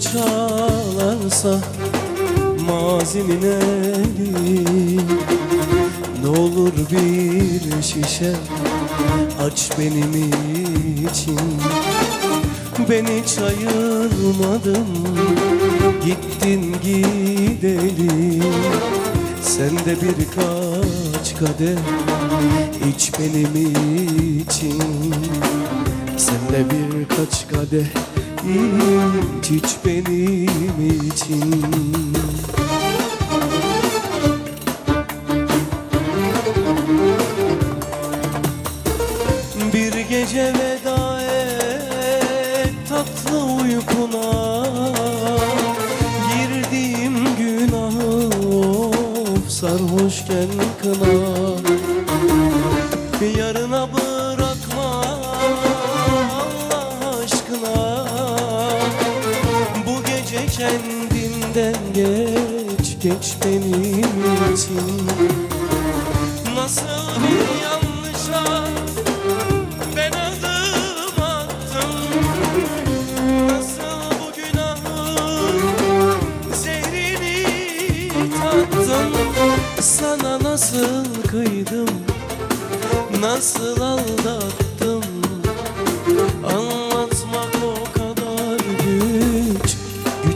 çalarsa mazinin eli Ne olur bir şişe aç benim için. Ben hiç ayırmadım gittin gideli Sen de birkaç kadeh iç benim için. Sen de birkaç kadeh iç iç benim için. Bir gece veda et tatlı uykuna. Girdiğim günahı of sarhoşken kına kendinden geç geç benim için. Nasıl bir yanlışa ben adım attım. Nasıl bu günahın zehrini tattım Sana nasıl kıydım? Nasıl aldattım? Anlatmak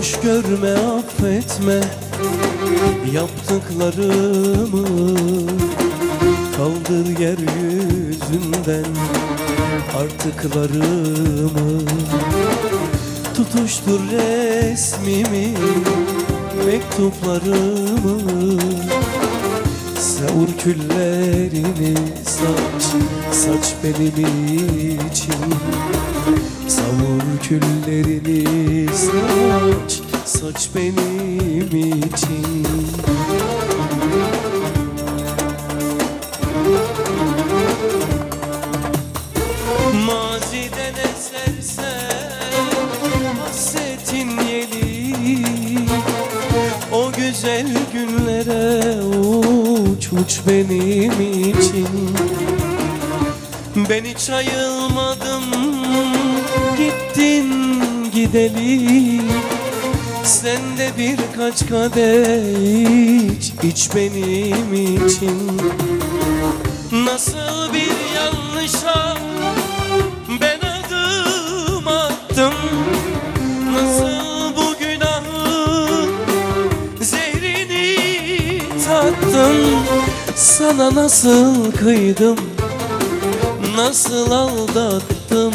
Hoş görme affetme Yaptıklarımı. Kaldır yeryüzünden Artıklarımı. Tutuştur resmimi Mektuplarımı. Savur küllerini saç Saç benim için. Savur küllerini saç Saç benim için. Maziden eserse Hasretin yeli. O güzel günlere uç uç benim için. Ben hiç ayılmadım Gittin gideli Sen de birkaç kadeh iç iç benim için. Nasıl bir yanlışa Ben adım attım? Nasıl bu günahın Zehrini tattım Sana nasıl kıydım? Nasıl aldattım